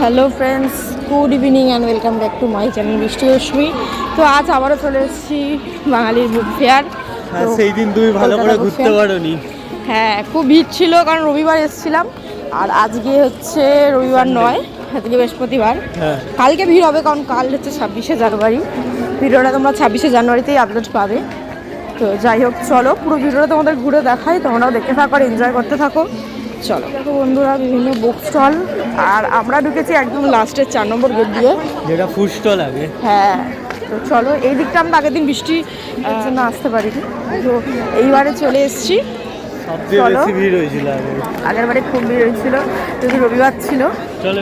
Hello friends good evening and welcome back to my channel Brishti Rashmi তো আজ আবারও চলে এসেছি বাঙালির বুক ফেয়ার হ্যাঁ সেই দিন তুমি ভালো করে ঘুরতে পারোনি। হ্যাঁ খুব ভিড় ছিল কারণ রবিবার এসেছিলাম। আর আজকে হচ্ছে রবিবার নয় আজকে বৃহস্পতিবার। হ্যাঁ। কালকে ভিড় হবে কারণ কাল হচ্ছে ছাব্বিশে জানুয়ারি। ভিডিওটা তোমরা ছাব্বিশে জানুয়ারিতেই আপলোড পাবে। তো যাই হোক চলো পুরো ভিডিওটা তোমাদের ঘুরে দেখাই তোমরাও দেখতে থাকো আর এনজয় করতে থাকো। চলো। দেখো বন্ধুরা বিভিন্ন বুক স্টল আর আমরা ঢুকেছি একদম লাস্টের চার নম্বর গেট দিয়ে। যেটা ফুড স্টল আগে। হ্যাঁ তো চলো এই দিকটা আমরা আগের দিন বৃষ্টি জন্য আসতে পারিনি। তো এইবারে চলে এসেছি। আগের বারে খুব ভিড় হয়েছিল যদি রবিবার ছিল। চলো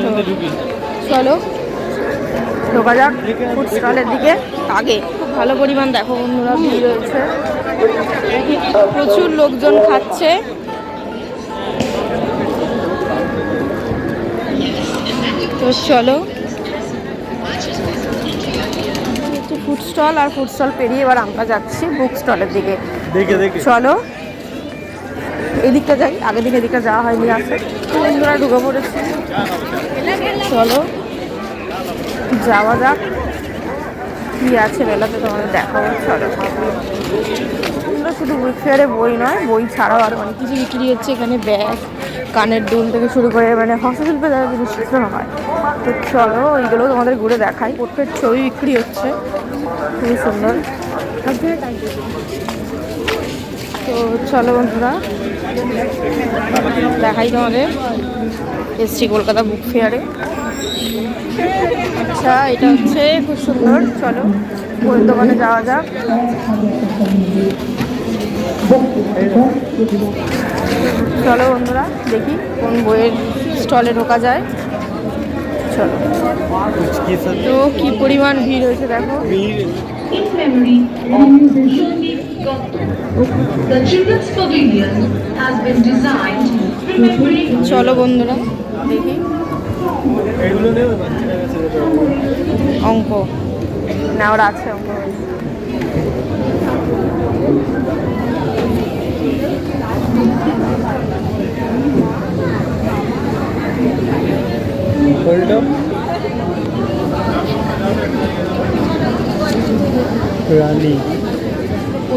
চলো ঢোকা যাক ফুড স্টলের দিকে। আগে খুব ভালো পরিমাণ দেখো বন্ধুরা ভিড় রয়েছে প্রচুর লোকজন খাচ্ছে। তো চলো। ফুড স্টল আর ফুড স্টল পেরিয়ে এবার আমরা যাচ্ছি বুক স্টলের দিকে। দেখে দেখে। চলো। এদিকটা যাই আগের দিন এদিকটা যাওয়া হয়নি আসে বন্ধুরা ঢুকে পড়েছি। চলো। যাওয়া যাক। কি আছে মেলাতে তোমাদের দেখাবো চলো। শুধু বুক ফেয়ারে বই নয় বই ছাড়াও আরও অনেক কিছু বিক্রি হচ্ছে এখানে ব্যাগ কানের দুল থেকে শুরু করে মানে হস্তশিল্পে যারা জিনিস শেখানো হয়, তো চলো ওইগুলো তোমাদের ঘুরে দেখাই। প্রত্যেক ছবি বিক্রি হচ্ছে। খুবই সুন্দর। তো চলো বন্ধুরা, দেখাই তোমাদের। এসছি কলকাতা বুক ফেয়ারে আচ্ছা এটা হচ্ছে খুব সুন্দর। চলো বইয়ের দোকানে যাওয়া যাক। চলো বন্ধুরা, দেখি কোন বইয়ের স্টলে ঢোকা যায়। চলো। তো কি পরিমাণ ভিড় হয়েছে দেখো। চলো বন্ধুরা, দেখি। অঙ্ক। না, ওরা আছে, অঙ্ক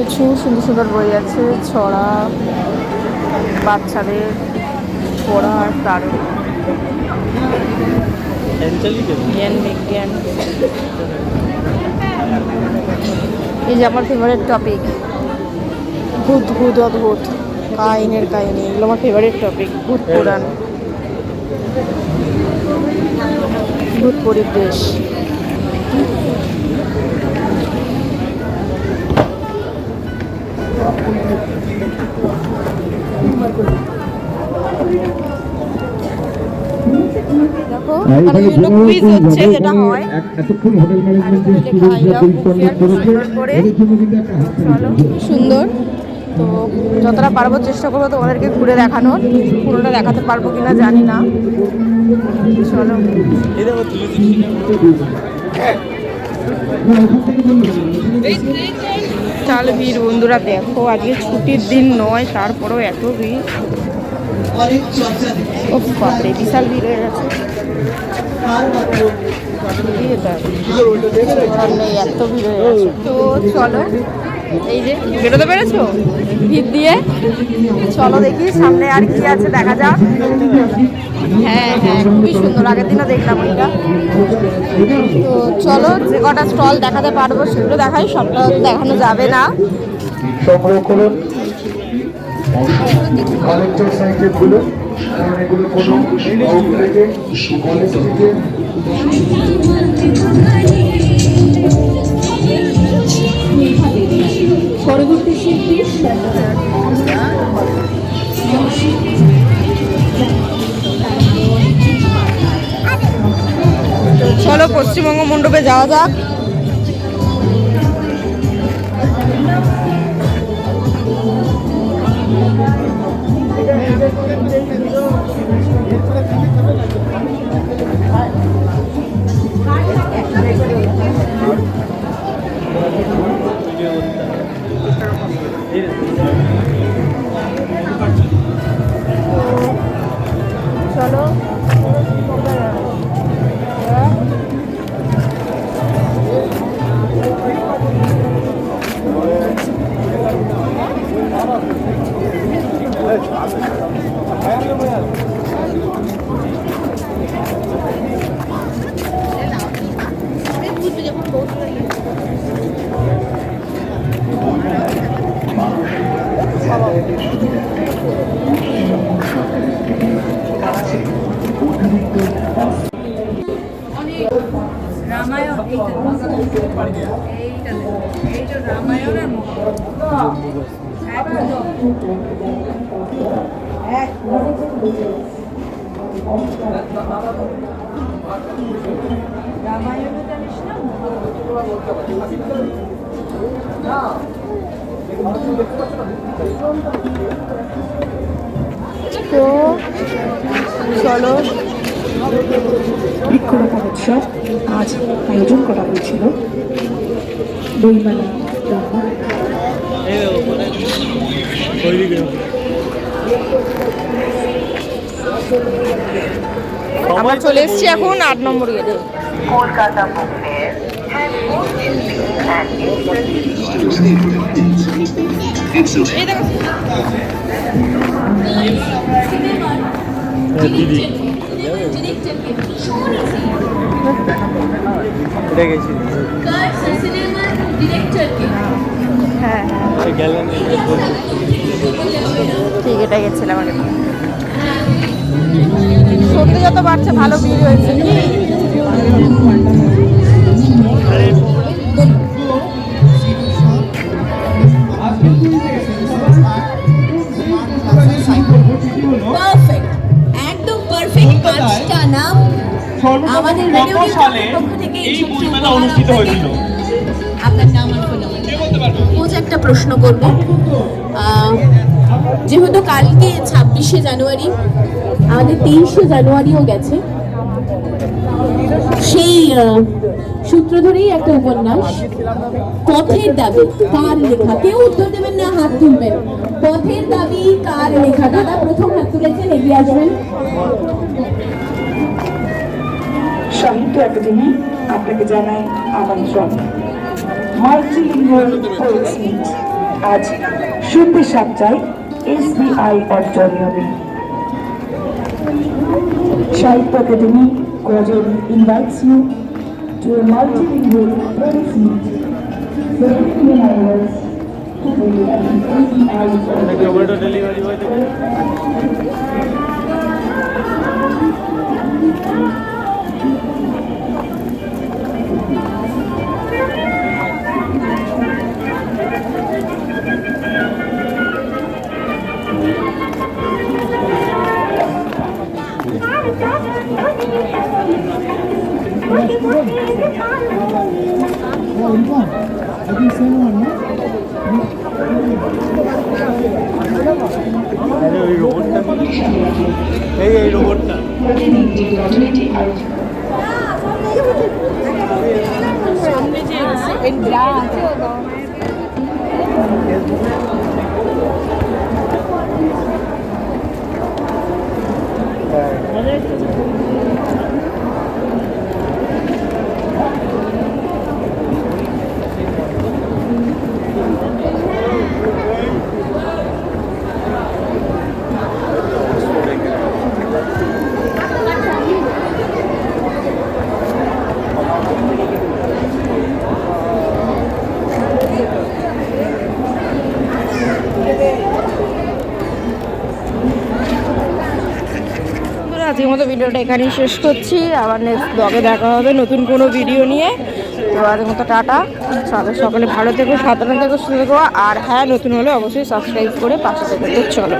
প্রচুর সুন্দর সুন্দর বই আছে ছড়া বাচ্চাদের পড়ার জ্ঞান বিজ্ঞান। এই যে আমার ফেভারিট টপিক ভূত ভূত অদ্ভুত। কাহিনের কাহিনী এগুলো আমার ফেভারিট টপিক ভূত পুরাণ। ভূত পরিবেশ দেখো এখানে বিভিন্ন কুইজ হচ্ছে যেটা হয় এতক্ষণ হোটেল ম্যানেজমেন্টের লেখা স্টুডেন্টরা আইলাম পরিচালনার বুক তরফে ফেয়ার এদের জন্য কিন্তু একটা চলো সুন্দর। তো যতটা পারব চেষ্টা করব তোমাদেরকে ঘুরে দেখানোর। পুরোটা দেখাতে পারব কিনা জানি না। চলো। এই তুলে ভিড় বন্ধুরা দেখো আজকে ছুটির দিন নয় তারপরও এত ভিড়। ও বাপরে বিশাল হয়ে গেছে। এত ভিড় হয়ে গেছে। তো চলো এই যে বেরোতে পেরেছ? ভিড় দিয়ে। চলো দেখি সামনে আর কি আছে দেখা যাক। হ্যাঁ হ্যাঁ খুবই সুন্দর আগের দিনও দেখলাম ওইটা। তো চলো যে কটা স্টল দেখাতে পারব সেগুলো দেখাই সবটা দেখানো যাবে না। সংগ্রহ করুন কালেক্টর সাইকেল এগুলো কোনো আউটলেটে কলেজ থেকে তো চলো পশ্চিমবঙ্গ মণ্ডপে যাওয়া যাক। রামায়ণ এইটা এইটা রামায়ণের একদম। এক তো চলো বৃক্ষরোপণ উৎসব আজ আয়োজন করা হয়েছিল বইমেলা গ্রামে এই দেখো মানে ওইদিকে আমরা চলে এসেছি এখন আট নম্বর গেটে। এটা গেছি হ্যাঁ। হ্যাঁ ঠিক এটা গেছিলাম আগে। সত্যি যত বাড়ছে ভালো ভিড় হয়েছে। কি পারফেক্ট একদম পারফেক্ট পাঁচটা নাম আমাদের অনুষ্ঠিত হয়েছিল। আপনার নাম আর একটা প্রশ্ন করব। যেহেতু কালকে ছাব্বিশে জানুয়ারি, আমাদের তেইশে জানুয়ারিও গেছে। সেই সূত্র ধরেই একটা উপন্যাস, পথের দাবি, কার লেখা? কেউ উত্তর দেবেন না, হাত তুলবেন। পথের দাবি, কার লেখা? দাদা প্রথম হাত তুলেছেন, এগিয়ে আসবেন। সাহিত্য একাডেমি আপনাকে জানায় আমন্ত্রণ। মাল্টিলিঙ্গুয়াল পোয়েটস আজ সন্ধ্যে সাতটায় এসবিআই অডিটোরিয়ামে Sahitya Akademi Kojan invites you to a multilingual poets meet. ওই রোবটটা এই এই রোবটটা প্রতিদিন টি আয়োজন আজকের মতো ভিডিওটা এখানেই শেষ করছি। আবার নেক্সট ব্লগে দেখা হবে নতুন কোনো ভিডিও নিয়ে। তো আজকের মতো টাটা। সকলে ভালো থেকো সাধারণ থেকো, সুস্থ থেকো। আর হ্যাঁ নতুন হলে অবশ্যই সাবস্ক্রাইব করে পাশে থেকে চলো।